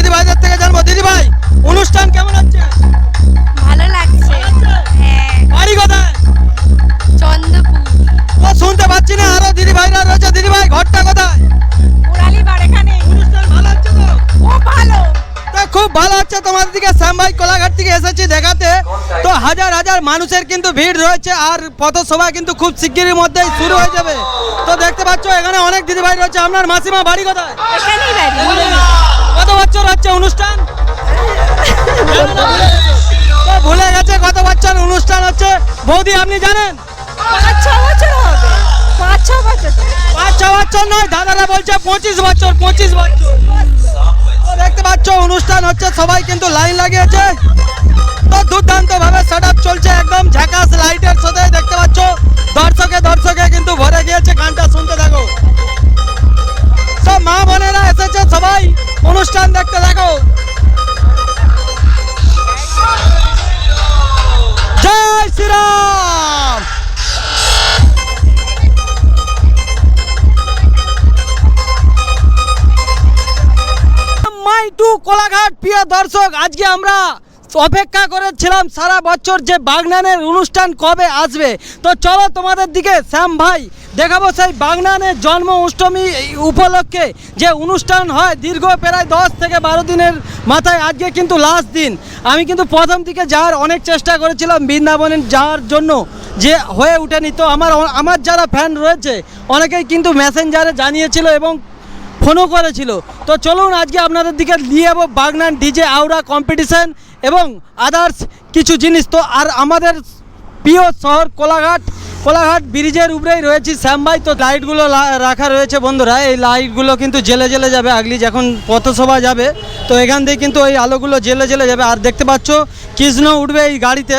দিদি ভাইদের থেকে জানব। দিদি ভাই অনুষ্ঠান কেমন হচ্ছে? ভালো লাগছে। হ্যাঁ। বাড়ি কোথায়? চন্দ্রপুর। ও শুনতে পাচ্ছি না আরও দিদি ভাইরা রয়েছে। দিদি ভাই ঘরটা কোথায়? পুরালি বাড়েখানে। অনুষ্ঠান ভালো হচ্ছে তো? ও ভালো। খুব ভালো হচ্ছে তোমাদের দিকে শ্যামভাই কোলাঘাট থেকে এসেছি দেখাতে। তো হাজার হাজার মানুষের কিন্তু ভিড় রয়েছে আর পথসভা কিন্তু খুব শিগগিরের মধ্যেই শুরু হয়ে যাবে। তো দেখতে পাচ্ছ এখানে অনেক দিদি ভাই রয়েছে। আপনার মাসিমা বাড়ি কোথায়? কত বছর হচ্ছে অনুষ্ঠান? ভুলে গেছে কত বছর অনুষ্ঠান হচ্ছে। বৌদি আপনি জানেন? পাঁচ ছ বছর নয় দাদারা বলছে পঁচিশ বছর পঁচিশ বছর। দেখতে পাচ্ছ, অনুষ্ঠান হচ্ছে, সবাই কিন্তু লাইন লাগিয়েছে। তো দুর্দান্ত ভাবে সেট চলছে, একদম ঝাকাস লাইটের সাথে দেখতে পাচ্ছ। দর্শকে দর্শকে কিন্তু ভরে গিয়েছে, গানটা শুনতে থাকো। সব মা বোনেরা এসেছে, সবাই অনুষ্ঠান দেখতে থাকো। জয় শ্রীরাম! টু কোলাঘাট, প্রিয় দর্শক, আজকে আমরা অপেক্ষা করেছিলাম সারা বছর যে বাগনানের অনুষ্ঠান কবে আসবে। তো চলো তোমাদের দিকে, শ্যাম ভাই, দেখাবো সেই বাগনানের জন্ম অষ্টমী উপলক্ষে যে অনুষ্ঠান হয় দীর্ঘ প্রায় দশ থেকে বারো দিনের মাথায়। আজকে কিন্তু লাস্ট দিন। আমি কিন্তু প্রথম দিকে যাওয়ার অনেক চেষ্টা করেছিলাম বৃন্দাবনে যাওয়ার জন্য যে হয়ে ওঠেনি। তো আমার আমার যারা ফ্যান রয়েছে, অনেকেই কিন্তু মেসেঞ্জারে জানিয়েছিল এবং ফোনও করেছিল। তো চলুন আজকে আপনাদের দিকে নিয়ে যাব বাগনান ডিজে আউরা কম্পিটিশন এবং আদার্স কিছু জিনিস। তো আর আমাদের প্রিয় শহর কোলাঘাট কোলাঘাট ব্রিজের উপরেই রয়েছি শ্যামবাই তো লাইটগুলো রাখা রয়েছে বন্ধুরা। এই লাইটগুলো কিন্তু জেলে জেলে যাবে, আগলি যখন পথসভা যাবে, তো এখান থেকে কিন্তু এই আলোগুলো জেলে জেলে যাবে। আর দেখতে পাচ্ছ, কৃষ্ণ উঠবে এই গাড়িতে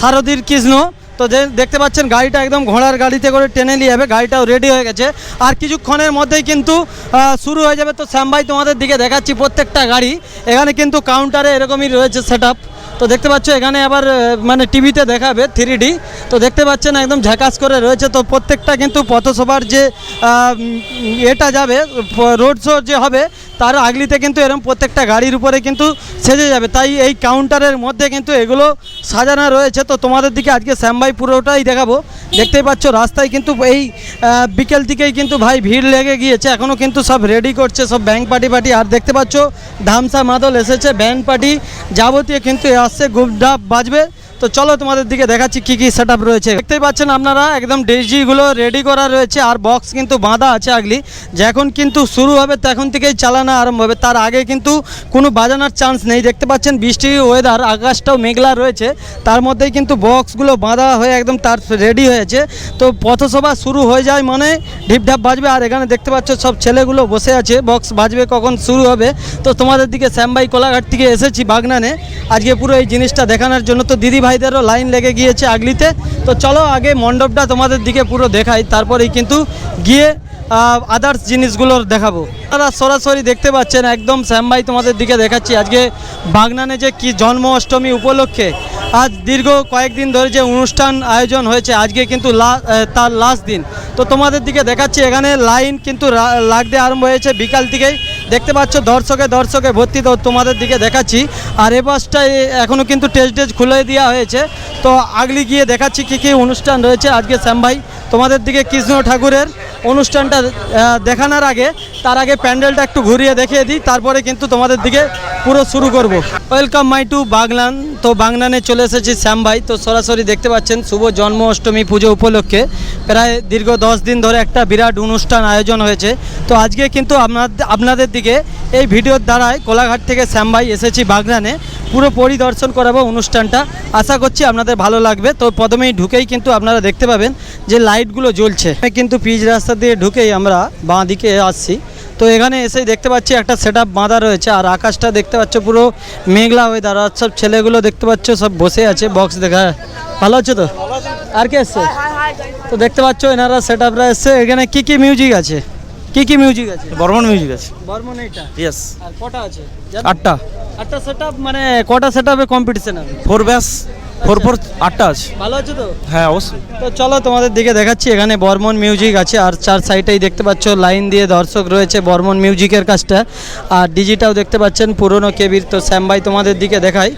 সারথীর কৃষ্ণ। তো দেখতে পাচ্ছেন, গাড়িটা একদম ঘোড়ার গাড়িতে করে টেনে নিয়ে যাবে, গাড়িটাও রেডি হয়ে গেছে। আর কিছুক্ষণের মধ্যেই কিন্তু শুরু হয়ে যাবে। তো শ্যামভাই তোমাদের দিকে দেখাচ্ছি প্রত্যেকটা গাড়ি। এখানে কিন্তু কাউন্টারে এরকমই রয়েছে সেট তো দেখতে পাচ্ছ, এখানে আবার মানে টিভিতে দেখাবে থ্রি তো দেখতে পাচ্ছেন, একদম ঝাকাস করে রয়েছে। তো প্রত্যেকটা কিন্তু পথসভার যে এটা যাবে রোড শো যে হবে, তার আগলিতে কিন্তু এরকম প্রত্যেকটা গাড়ির উপরে কিন্তু সেজে যাবে। তাই এই কাউন্টারের মধ্যে কিন্তু এগুলো সাজানো রয়েছে। তো তোমাদের দিকে আজকে শ্যামভাই পুরোটাই দেখাবো। দেখতেই পাচ্ছ, রাস্তায় কিন্তু এই বিকেল দিকেই কিন্তু ভাই ভিড় লেগে গিয়েছে। এখনও কিন্তু সব রেডি করছে, সব ব্যাংক পার্টি পার্টি আর দেখতে পাচ্ছ, ধামসা মাদল এসেছে ব্যান্ড পার্টি যাবতীয় কিন্তু আসছে গুপডাপ বাজবে। তো চলো তোমাদের দিকে দেখাচ্ছি কি কি সেট রয়েছে। দেখতেই পাচ্ছেন আপনারা, একদম ডিজিগুলো রেডি করা রয়েছে আর বক্স কিন্তু বাঁধা আছে আগলি। যখন কিন্তু শুরু হবে তখন থেকেই চালানো আরম্ভ হবে। তার আগে কিন্তু কোনো বাজানোর চান্স নেই। দেখতে পাচ্ছেন বৃষ্টির ওয়েদার আকাশটাও মেঘলা রয়েছে। তার মধ্যেই কিন্তু বক্সগুলো বাঁধা হয়ে একদম তার রেডি হয়েছে। তো পথসভা শুরু হয়ে যায় মানে ঢিপঢাপ বাজবে। আর এখানে দেখতে পাচ্ছ সব ছেলেগুলো বসে আছে। বক্স বাজবে কখন শুরু হবে? তো তোমাদের দিকে শ্যামবাই কোলাঘাট থেকে এসেছি বাগনানে। আজকে পুরো এই জিনিসটা দেখানোর জন্য। তো দিদি ভাইদেরও লাইন লেগে গিয়েছে আগলিতে। তো চলো আগে মণ্ডপটা তোমাদের দিকে পুরো দেখাই, তারপরেই কিন্তু গিয়ে আদার্স জিনিসগুলো দেখাবো। তারা সরাসরি দেখতে পাচ্ছেন, একদম শ্যাম ভাই তোমাদের দিকে দেখাচ্ছি। আজকে বাগনানে যে কি জন্ম অষ্টমী উপলক্ষে, আজ দীর্ঘ কয়েকদিন ধরে যে অনুষ্ঠান আয়োজন হয়েছে, আজকে কিন্তু তার লাস্ট দিন। তো তোমাদের দিকে দেখাচ্ছি, এখানে লাইন কিন্তু লাগতে আরম্ভ হয়েছে বিকাল থেকেই। দেখতে পাচ্ছ, দর্শকে দর্শকে ভর্তি তো তোমাদের দিকে দেখাচ্ছি। আর এ বাসটায় এখনও কিন্তু টেস্ট টেস্ট খুলে দেওয়া হয়েছে। তো আগলি গিয়ে দেখাচ্ছি কি কি অনুষ্ঠান রয়েছে আজকে শ্যামভাই তোমাদের দিকে কৃষ্ণ ঠাকুরের অনুষ্ঠানটা দেখানোর আগে, তার আগে প্যান্ডেলটা একটু ঘুরিয়ে দেখিয়ে দিই, তারপরে কিন্তু তোমাদের দিকে পুরো শুরু করব। Welcome my to Bagnan. তো বাগনানে চলে এসেছি শ্যামভাই তো সরাসরি দেখতে পাচ্ছেন, শুভ জন্ম অষ্টমী পুজো উপলক্ষে প্রায় দীর্ঘ দশ দিন ধরে একটা বিরাট অনুষ্ঠান আয়োজন হয়েছে। তো আজকে কিন্তু আপনাদের আপনাদের দিকে এই ভিডিওর দ্বারাই কোলাঘাট থেকে শ্যামভাই এসেছি বাগনানে। পুরো পরিদর্শন করাবো অনুষ্ঠানটা। আশা করছি আপনাদের ভালো লাগবে। তো প্রথমেই ঢুকেই কিন্তু আপনারা দেখতে পাবেন যে লাইটগুলো জ্বলছে। কিন্তু পিচ রাস্তা দিয়ে ঢুকেই আমরা বাঁ দিকে আসছি। তো এখানে এসেই দেখতে পাচ্ছি একটা সেট আপ বাঁধা রয়েছে আর আকাশটা দেখতে পাচ্ছ পুরো মেঘলা হয়ে দাঁড়া। সব ছেলেগুলো দেখতে পাচ্ছ, সব বসে আছে বক্স দেখা। ভালো আছে তো? আর কে এসছে? তো দেখতে পাচ্ছ এনারা সেট আপরা এসছে। এখানে কি কি মিউজিক আছে? কি কি মিউজিক আছে? বর্মন মিউজিক আছে। বর্মন এইটা? ইয়েস আর কটা আছে? আটটা। আটটা সেটআপ মানে কটা সেট আপে কম্পিটিশন আছে ফোর ব্যাস ফোর ফোর আটটা আছে। ভালো আছে তো? হ্যাঁ অবশ্যই। তো চলো তোমাদের দিকে দেখাচ্ছি এখানে বর্মন মিউজিক আছে আর চার সাইডেই দেখতে পাচ্ছ লাইন দিয়ে দর্শক রয়েছে বর্মন মিউজিকের কাজটা। আর ডিজিটাও দেখতে পাচ্ছেন পুরনো কেবির। তো শ্যাম ভাই তোমাদের দিকে দেখাই।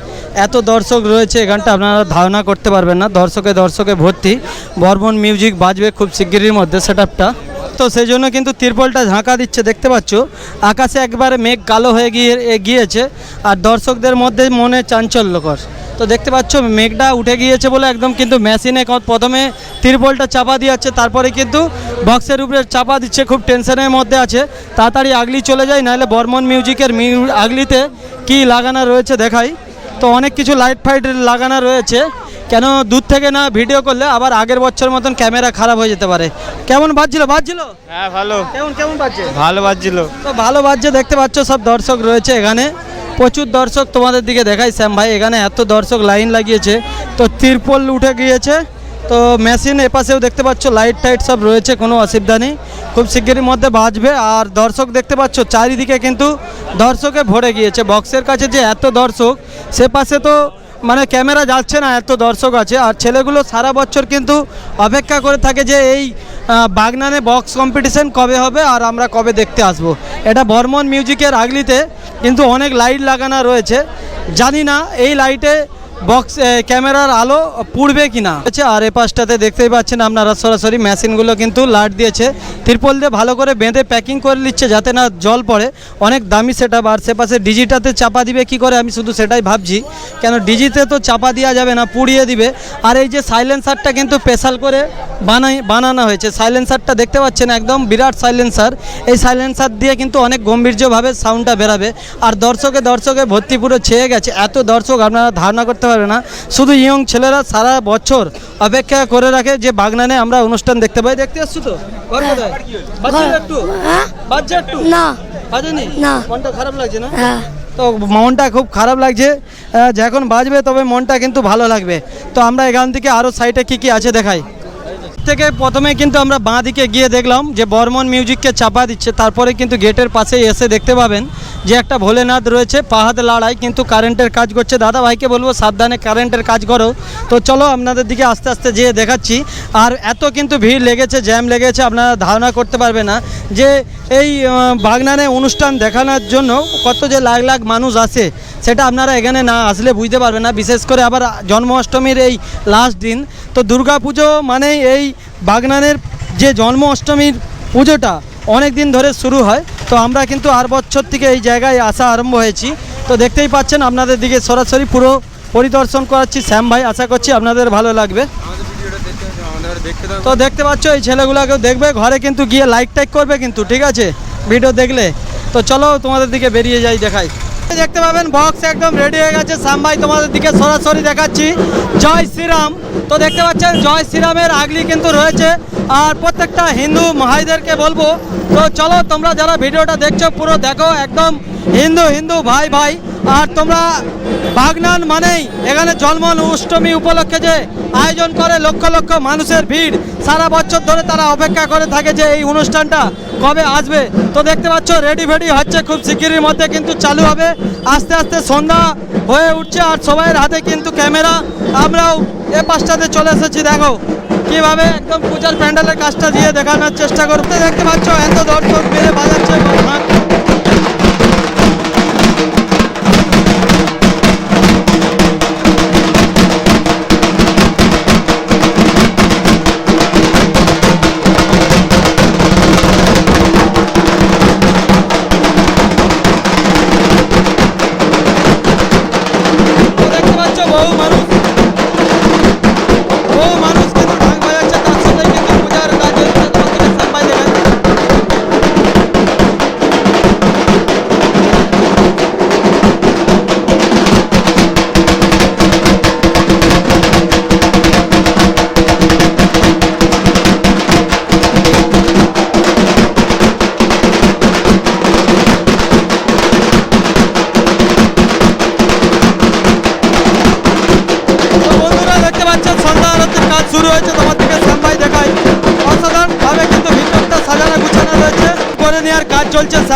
এত দর্শক রয়েছে এখানটা আপনারা ধারণা করতে পারবেন না। দর্শকে দর্শকে ভর্তি। বর্মন মিউজিক বাজবে খুব শিগগিরির মধ্যে সেট তো সেই জন্য কিন্তু তিরপলটা ঝাঁকা দিচ্ছে, দেখতে পাচ্ছ? আকাশে একবারে মেঘ কালো হয়ে গিয়ে গিয়েছে, আর দর্শকদের মধ্যে মনে চাঞ্চল্যকর। তো দেখতে পাচ্ছ, মেঘটা উঠে গিয়েছে বলে একদম কিন্তু মেশিনে প্রথমে তিরপলটা চাপা দিয়ে যাচ্ছে, তারপরে কিন্তু বক্সের উপরে চাপা দিচ্ছে, খুব টেনশনের মধ্যে আছে। তাড়াতাড়ি আগলি চলে যায় নাহলে বর্মন মিউজিকের মিউ আগলিতে কি লাগানো রয়েছে দেখাই। তো অনেক কিছু লাইট ফাইট লাগানো রয়েছে। কেন দূর থেকে না ভিডিও করলে আবার আগের বছর মতন ক্যামেরা খারাপ হয়ে যেতে পারে। কেমন বাজছিল? বাজছিল? হ্যাঁ ভালো। কেমন কেমন বাজছে? ভালো বাজছিল। তো ভালো বাজছে দেখতে পাচ্ছ সব দর্শক রয়েছে এখানে। প্রচুর দর্শক তোমাদের দিকে দেখাই শ্যাম ভাই। এখানে এত দর্শক লাইন লাগিয়েছে। তো তিরপল উঠে গিয়েছে। তো মেশিন এপাশেও দেখতে পাচ্ছ লাইট টাইট সব রয়েছে, কোনো অসুবিধা নেই। খুব শিগগিরই মধ্যে বাজবে, আর দর্শক দেখতে পাচ্ছ, চারিদিকে কিন্তু দর্শকে ভরে গিয়েছে। বক্সের কাছে যে এত দর্শক, সে পাশে তো মানে ক্যামেরা যাচ্ছে না, এত দর্শক আছে। আর ছেলেগুলো সারা বছর কিন্তু অপেক্ষা করে থাকে যে এই বাগনানে বক্স কম্পিটিশন কবে হবে, আর আমরা কবে দেখতে আসব। এটা বর্মন মিউজিকের আগলিতে কিন্তু অনেক লাইট লাগানো রয়েছে। জানি না, এই লাইটে বক্স ক্যামেরার আলো পুড়বে কি না আচ্ছা আর এ পাশটাতে দেখতেই পাচ্ছেন আপনারা সরাসরি মেশিনগুলো কিন্তু লাট দিয়েছে। তিরপল দিয়ে ভালো করে বেঁধে প্যাকিং করে নিচ্ছে যাতে না জল পড়ে। অনেক দামি সেটা আর সে পাশে ডিজিটাতে চাপা দিবে, কি করে? আমি শুধু সেটাই ভাবছি। কেন ডিজিতে তো চাপা দেওয়া যাবে না, পুড়িয়ে দিবে। আর এই যে সাইলেন্সারটা কিন্তু স্পেশাল করে বানাই, বানানো হয়েছে। সাইলেন্সারটা দেখতে পাচ্ছেন একদম বিরাট সাইলেন্সার এই সাইলেন্সার দিয়ে কিন্তু অনেক গম্ভীর্যভাবে সাউন্ডটা বেরাবে। আর দর্শকে দর্শকে ভর্তি পুরো ছেয়ে গেছে। এত দর্শক আপনারা ধারণা করতে পারবে না। শুধু ইয়ং ছেলেরা সারা বছর অপেক্ষা করে রাখে যে বাগনানে আমরা অনুষ্ঠান দেখতে পাই। দেখতে আসছো তো? একটু? একটু? না। বাজেনি? না। মনটা খারাপ লাগছে না? হ্যাঁ। তো মনটা খুব খারাপ লাগছে। যখন বাজবে তবে মনটা কিন্তু ভালো লাগবে। তো আমরা এখান থেকে আরও সাইডে কি কি আছে দেখাই? থেকে প্রথমে কিন্তু আমরা বাঁ দিকে গিয়ে দেখলাম যে বর্মন মিউজিককে চাপা দিচ্ছে। তারপরে কিন্তু গেটের পাশে এসে দেখতে পাবেন যে একটা ভোলেনাথ রয়েছে পাহাদ লড়াই কিন্তু কারেন্টের কাজ করছে। দাদা ভাইকে বলব, সাবধানে কারেন্টের কাজ করো। তো চলো আপনাদের দিকে আস্তে আস্তে যেয়ে দেখাচ্ছি। আর এত কিন্তু ভিড় লেগেছে, জ্যাম লেগেছে, আপনারা ধারণা করতে পারবে না যে এই বাগনানে অনুষ্ঠান দেখানোর জন্য কত যে লাখ লাখ মানুষ আসে। সেটা আপনারা এখানে না আসলে বুঝতে পারবেন না। বিশেষ করে আবার জন্মাষ্টমীর এই লাস্ট দিন। তো দুর্গাপুজো মানেই এই বাগনানের যে জন্ম অষ্টমীর পুজোটা অনেক দিন ধরে শুরু হয়। তো আমরা কিন্তু আর বছর থেকে এই জায়গায় আসা আরম্ভ হয়েছি। তো দেখতেই পাচ্ছেন আপনাদের দিকে সরাসরি পুরো পরিদর্শন করাচ্ছি। শ্যাম ভাই, আশা করছি আপনাদের ভালো লাগবে। তো দেখতে পাচ্ছ, এই ছেলেগুলোকেও দেখবে। ঘরে কিন্তু গিয়ে লাইক টাইক করবে কিন্তু, ঠিক আছে? ভিডিও দেখলে। তো চলো তোমাদের দিকে বেরিয়ে যাই, দেখাই। দেখতে পাবেন বক্স একদম রেডি হয়ে গেছে। ভাই তোমাদের দিকে সরাসরি দেখাচ্ছি। জয় শ্রীরাম। তো দেখতে পাচ্ছেন, জয় শ্রীরামের আগলি কিন্তু রয়েছে। আর প্রত্যেকটা হিন্দু ভাইদেরকে বলব, তো চলো তোমরা যারা ভিডিওটা দেখছ, পুরো দেখো। একদম হিন্দু হিন্দু ভাই ভাই। আর তোমরা বাগনান মানেই এখানে জন্ম অষ্টমী উপলক্ষে যে আয়োজন করে লক্ষ লক্ষ মানুষের ভিড়। সারা বছর ধরে তারা অপেক্ষা করে থাকে যে এই অনুষ্ঠানটা কবে আসবে। তো দেখতে পাচ্ছ রেডি ফেডি হচ্ছে খুব শিগগিরির মধ্যে কিন্তু চালু হবে। আস্তে আস্তে সন্ধ্যা হয়ে উঠছে আর সবাইয়ের হাতে কিন্তু ক্যামেরা। আমরাও এ পাশটাতে চলে এসেছি, দেখো। কীভাবে একদম পূজার প্যান্ডেলের কাজটা দিয়ে দেখানোর চেষ্টা করতে দেখতে পাচ্ছ, এত দর্শক মিলে বাজাচ্ছে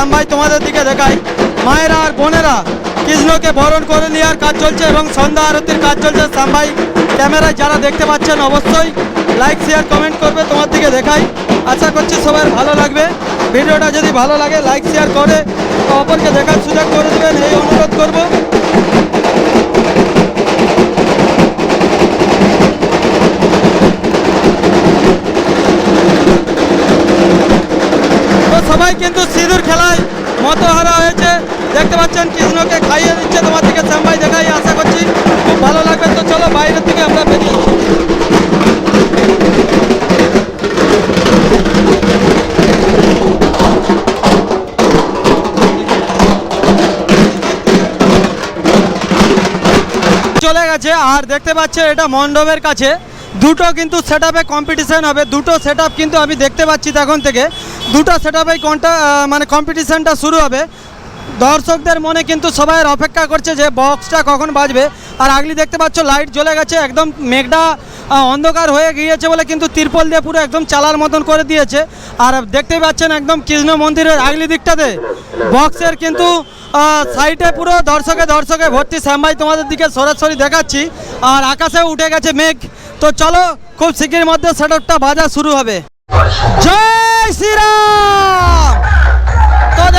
চলছে ভাই, তোমাদের দিকে দেখাই। মায়েরা আর বোনেরা, কৃষ্ণকে বরণ করে নেওয়ার কাজ চলছে এবং সন্ধ্যা আরতির কাজ চলছে। ভাই, ক্যামেরায় যারা দেখতে পাচ্ছেন অবশ্যই লাইক শেয়ার কমেন্ট করবে, তোমার দিকে দেখাই। আশা করছি সবাই ভালো লাগবে। ভিডিওটা যদি ভালো লাগে লাইক শেয়ার করে অপরকে দেখার সুযোগ করে দেবেন। এই অনুরোধ করব। খাইয়ে দিচ্ছে, তোমার দিকে শ্যামভাই দেখাই, আশা করছি খুব ভালো লাগবে। তো চলো, বাইরের থেকে আমরা বেরিয়ে চলে গেছে, আর দেখতে পাচ্ছে, এটা মণ্ডপের কাছে। দুটো কিন্তু সেট আপে কম্পিটিশান হবে। দুটো সেট কিন্তু আমি দেখতে পাচ্ছি তখন থেকে। দুটো সেট আপেই কোনটা মানে কম্পিটিশানটা শুরু হবে। দর্শকদের মনে কিন্তু সবাই অপেক্ষা করছে যে বক্সটা কখন বাজবে। আর আগলি দেখতে পাচ্ছ, লাইট জ্বলে গেছে, একদম মেঘটা অন্ধকার হয়ে গিয়েছে বলে কিন্তু তিরপল দিয়ে পুরো একদম চালার মতন করে দিয়েছে। আর দেখতেই পাচ্ছেন একদম কৃষ্ণ মন্দিরের আগলি দিকটাতে। বক্সের কিন্তু সাইডে পুরো দর্শকে দর্শকে ভর্তি শ্যামভাই তোমাদের দিকে সরাসরি দেখাচ্ছি। আর আকাশে উঠে গেছে মেঘ। তো চলো, খুব শীঘ্রের মধ্যে সেটপটা বাজা শুরু হবে। জয় শ্রীরাম!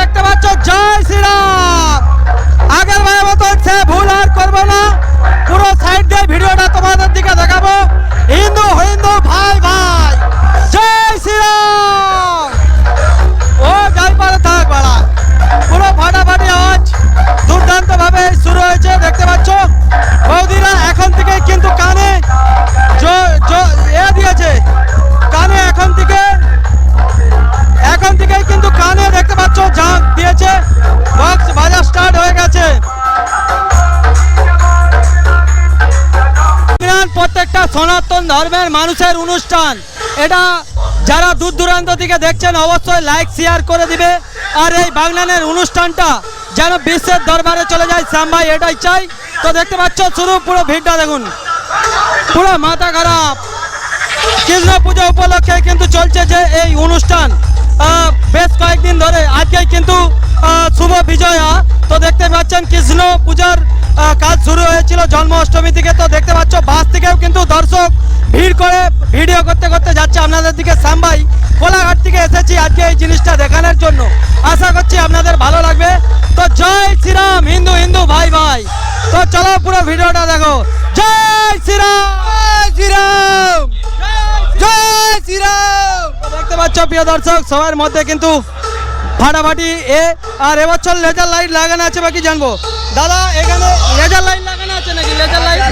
দেখতে পাচ্ছ, জয় শ্রীরাম। আগের ভাইয়ের মতো সে ভুল আর করব না। পুরো সাইড দিয়ে ভিডিওটা তোমাদের দিকে দেখাবো। হিন্দু হিন্দু, ভাই ভাই। মানুষের অনুষ্ঠান। এটা যারা দূর দূরান্ত থেকে দেখছেন, অবশ্যই লাইক শেয়ার করে দিবে। আর এই বাগনানের অনুষ্ঠানটা যেন বিশ্বের দরবারে চলে যায়, শ্যাম ভাই এটাই চাই। তো দেখতে পাচ্ছ, শুরু, পুরো ভিড়টা দেখুন। পুরো মাথা খারাপ। কৃষ্ণ পুজো উপলক্ষে কিন্তু চলছে যে এই অনুষ্ঠান। বেশ কয়েকদিন ধরে আজকেই কিন্তু শুভ বিজয়া। তো দেখতে পাচ্ছেন, কৃষ্ণ পূজার কাজ শুরু হয়েছিল জন্মাষ্টমী থেকে। তো দেখতে পাচ্ছ, বাস থেকেও কিন্তু দর্শক ভিড় করে ভিডিও করতে করতে যাচ্ছে আপনাদের দিকে সাম্বাই কোলাঘাট থেকে এসেছি আজকে এই জিনিসটা দেখানোর জন্য। আশা করছি আপনাদের ভালো লাগবে। তো জয় শ্রীরাম হিন্দু হিন্দু ভাই ভাই। তো চলো পুরো ভিডিওটা দেখো। জয় শ্রীরাম! শ্রীরাম! জয় শ্রীরাম! দেখতে পাচ্ছ প্রিয় দর্শক সবার মধ্যে কিন্তু ফাটাফাটি এ আর এবছর লেজার লাইট লাগানো আছে বাকি জানব। দাদা এখানে লেজার লাইট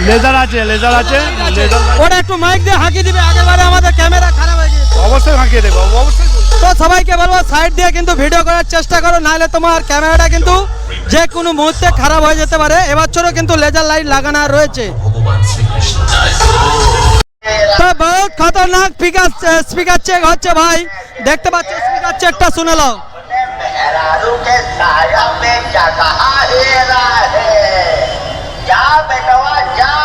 লেজার আছে লেজার আছে লেজার ওটা একটু মাইক দিয়ে হাঁকি দিবে আগেরবারে আমাদের ক্যামেরা খারাপ হয়ে গেছে অবশ্যই ফাঁকিয়ে দেবো অবশ্যই তো সবাইকে বলব সাইড দিয়ে কিন্তু ভিডিও করার চেষ্টা করো নাহলে তোমার ক্যামেরাটা কিন্তু যে কোনো মুহূর্তে খারাপ হয়ে যেতে পারে এবছরও কিন্তু লেজার লাইট লাগানো রয়েছে তো বহুত খতরনাক স্পিকার স্পিকার চেক হচ্ছে ভাই দেখতে পাচ্ছ স্পিকার চেকটা শুনে নাও जा बेटवा जा जा जा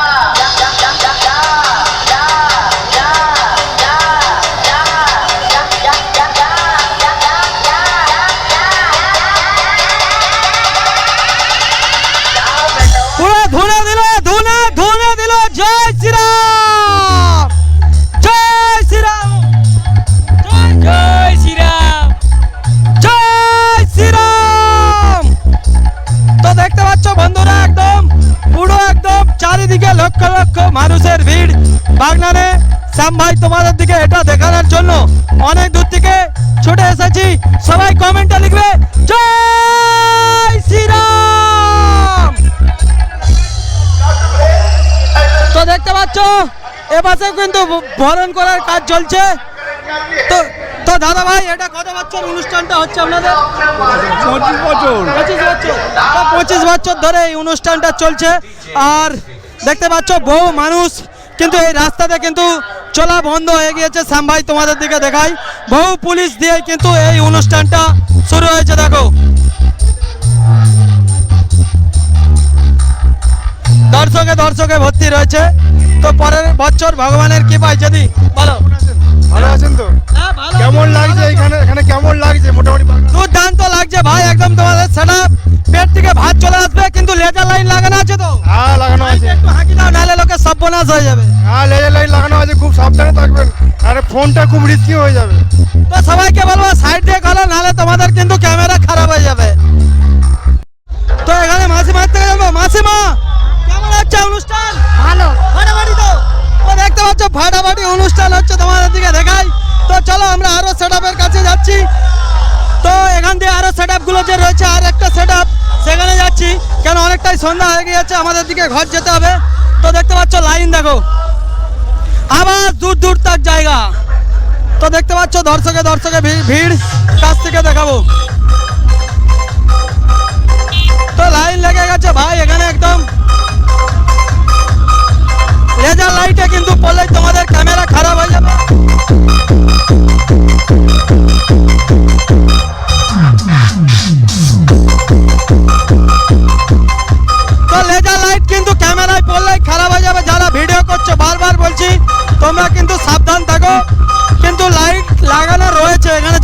শ্যাম ভাই তোমাদের দিকে এটা দেখানোর জন্য অনেক দূর থেকে ছুটে এসেছি। সবাই কমেন্টে লিখবে জয় শ্রীরাম! তো দেখতে পাচ্ছ এপাশে কিন্তু বরণ করার কাজ চলছে। তো তো দাদা ভাই এটা কত বছর অনুষ্ঠানটা হচ্ছে আপনাদের? পঁচিশ বছর। পঁচিশ বছর। পঁচিশ বছর ধরে এই অনুষ্ঠানটা চলছে। আর দেখতে পাচ্ছ বহু মানুষ কিন্তু এই রাস্তাতে কিন্তু চলা বন্ধ হয়ে গিয়েছে। শ্যাম ভাই তোমাদের দিকে দেখাই। বহু পুলিশ দিয়ে কিন্তু এই অনুষ্ঠানটা শুরু হয়েছে দেখো। দর্শকে দর্শকে ভর্তি রয়েছে। তো পরের বছর ভগবানের কৃপায় যদি বলো। ভালো আছেন তো? হ্যাঁ কেমন লাগছে এখানে? এখানে কেমন লাগছে? হয়ে যাবে? হ্যাঁ লেজার লাইট লাগানো আছে খুব সাবধানে থাকবেন। আরে ফোনটা খুব রিস্কি হয়ে যাবে। তো সবাইকে বলব সাইড দিয়ে গেলো নাহলে তোমাদের কিন্তু ক্যামেরা খারাপ হয়ে যাবে। তো এখানে মাসিমার থেকে যাব মাসিমা কেমন হচ্ছে অনুষ্ঠান? ভালো। ফাটাফাটি তো? ও দেখতে পাচ্ছ ফাটাফাটি অনুষ্ঠান হচ্ছে তোমাদের দিকে দেখাই। তো চলো আমরা আরও সেট কাছে যাচ্ছি। তো এখান দিয়ে আরও সেটগুলো যে রয়েছে আর একটা সেট সেখানে যাচ্ছি। কেন অনেকটাই সন্ধ্যা হয়ে গিয়েছে আমাদের দিকে ঘর যেতে হবে। তো দেখতে পাচ্ছ, লাইন দেখো। আবার দূর দূর তাক জায়গা। তো দেখতে পাচ্ছ দর্শকে দর্শকে ভিড় কাছ থেকে দেখাবো। তো লাইন লেগে গেছে ভাই, এখানে একদম। লেজার লাইটে কিন্তু পড়লেই তোমাদের ক্যামেরা খারাপ হয়ে যাবে।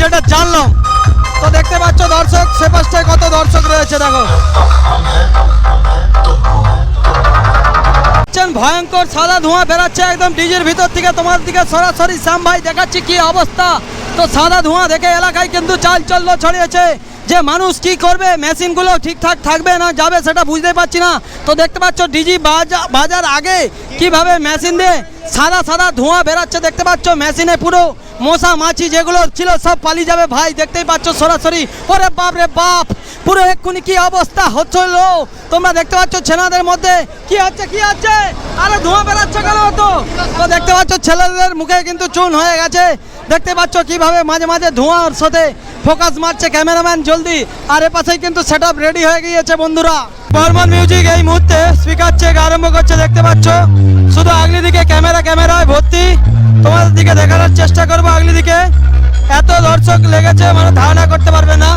এখানে জানলাম। তো দেখতে পাচ্ছ দর্শক সে পাশটায় কত দর্শক রয়েছে, দেখো। ভয়ঙ্কর সাদা ধোঁয়া বেরাচ্ছে একদম ডিজের ভিতর থেকে। তোমার দিকে সরাসরি শ্যাম ভাই দেখাচ্ছি কি অবস্থা। তো সাদা ধোঁয়া দেখে এলাকায় কিন্তু চাল চল্ল ছড়িয়েছে। যে মানুষ কি করবে, মেশিনগুলো ঠিকঠাক থাকবে না, যাবে সেটা বুঝতে পারছি না। তো দেখতে পাচ্ছ ডিজি বাজা- বাজার আগে কীভাবে মেশিন দিয়ে সাদা সাদা ধোঁয়া বেরাচ্ছে, দেখতে পাচ্ছ মেশিনে পুরো মশা মাছি যেগুলো ছিল সব পালিয়ে যাবে। ভাই, দেখতেই পাচ্ছ সরাসরি। ওরে বাপ রে বাপ, পুরো এক্ষুনি কি অবস্থা হচ্ছিল? তোমরা দেখতে পাচ্ছ ছেনাদের মধ্যে কি হচ্ছে কি হচ্ছে? আরে ধোঁয়া বেরাচ্ছে কেন তো তো দেখতে পাচ্ছ ছেলেদের মুখে কিন্তু চুন হয়ে গেছে। দেখতে পাচ্ছ কীভাবে মাঝে মাঝে ধোঁয়ার সাথে ফোকাস মারছে ক্যামেরাম্যান জলদি। আর এ পাশেই কিন্তু সেট রেডি হয়ে গিয়েছে বন্ধুরা। বর্মন মিউজিক এই মুহূর্তে স্পিকার চেক আরম্ভ করছে, দেখতে পাচ্ছ? শুধু আগলি দিকে ক্যামেরা, ক্যামেরায় ভর্তি। তোমাদের দিকে দেখানোর চেষ্টা করব আগলি দিকে। এত দর্শক লেগেছে মানে ধারণা করতে পারবে না।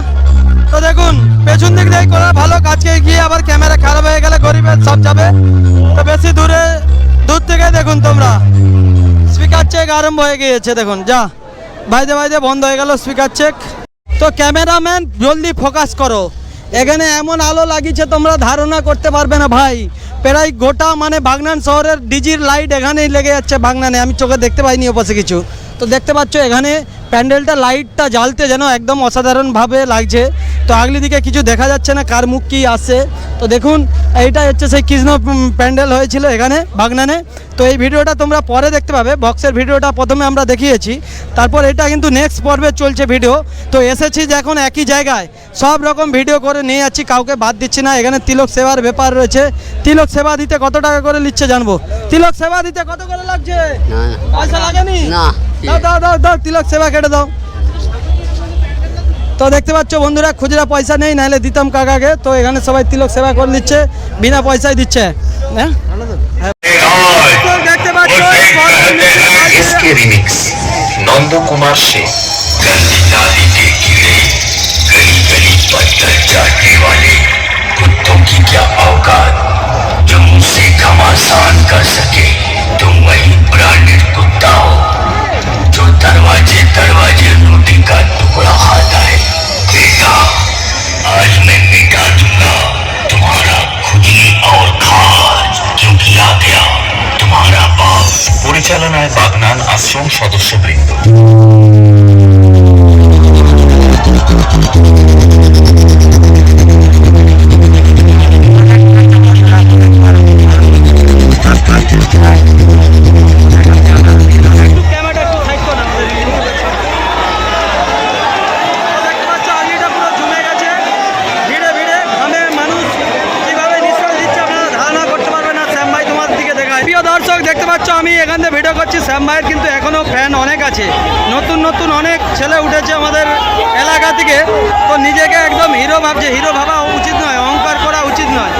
তো দেখুন, পেছন দিক দিয়ে করা ভালো কাজকে গিয়ে আবার ক্যামেরা খারাপ হয়ে গেলে গরিবের সব যাবে। তো বেশি দূরে, দূর থেকে দেখুন তোমরা। স্পিকার চেক আরম্ভ হয়ে গিয়েছে, দেখুন, যা। বাইদে বাইদে বন্ধ হয়ে গেল স্পিকার চেক তো ক্যামেরাম্যান, জলদি ফোকাস করো। এখানে এমন আলো লাগিয়েছে তোমরা ধারণা করতে পারবে না ভাই। প্রায় গোটা মানে বাগনান শহরের ডিজির লাইট এখানেই লেগে যাচ্ছে বাগনানে আমি চোখে দেখতে পাইনি ওপাশে কিছু। তো দেখতে পাচ্ছ এখানে প্যান্ডেলটা লাইটটা জ্বালতে যেন একদম অসাধারণভাবে লাগছে। তো আগলি দিকে কিছু দেখা যাচ্ছে না কার মুখ কি আসছে তো দেখুন এইটা হচ্ছে সেই কৃষ্ণ প্যান্ডেল হয়েছিল এখানে বাগনানে। তো এই ভিডিওটা তোমরা পরে দেখতে পাবে বক্সের ভিডিওটা প্রথমে আমরা দেখিয়েছি। তারপর এটা কিন্তু নেক্সট পর্বে চলছে ভিডিও তো এসেছি যে এখন একই জায়গায়। সব রকম ভিডিও করে নিয়ে যাচ্ছি কাউকে বাদ দিচ্ছি না। এখানে তিলক সেবার ব্যাপার রয়েছে। তিলক সেবা দিতে কত টাকা করে নিচ্ছে জানব? তিলক সেবা দিতে কত করে লাগছে? পয়সা লাগেনি? না। দাও দাও দাও দাও তিলক সেবা কেটে দাও। তো দেখতে পাচ্ছ বন্ধুরা খুচরা পয়সা নেই নাহলে দিতাম কাকাকে তো এখানে সবাই তিলক সেবা করে দিচ্ছে বিনা পয়সায় দিচ্ছে হ্যাঁ তো দেখতে পাচ্ছ इसके रिमिक्स नंद कुमार से गंदी नाली के कीड़े गली गली पत्थर चाटने वाले कुत्तों की क्या औकात जो मुझसे घमासान कर सके तुम वही ब्रांडेड আশ্রম সদস্যবৃন্দ। এখান থেকে ভিডিও করছি, শ্যাম ভাইয়ের কিন্তু এখনও ফ্যান অনেক আছে। নতুন নতুন অনেক ছেলে উঠেছে আমাদের এলাকা থেকে। তো নিজেকে একদম হিরো ভাবছে। হিরো ভাবা উচিত নয়, অহংকার করা উচিত নয়।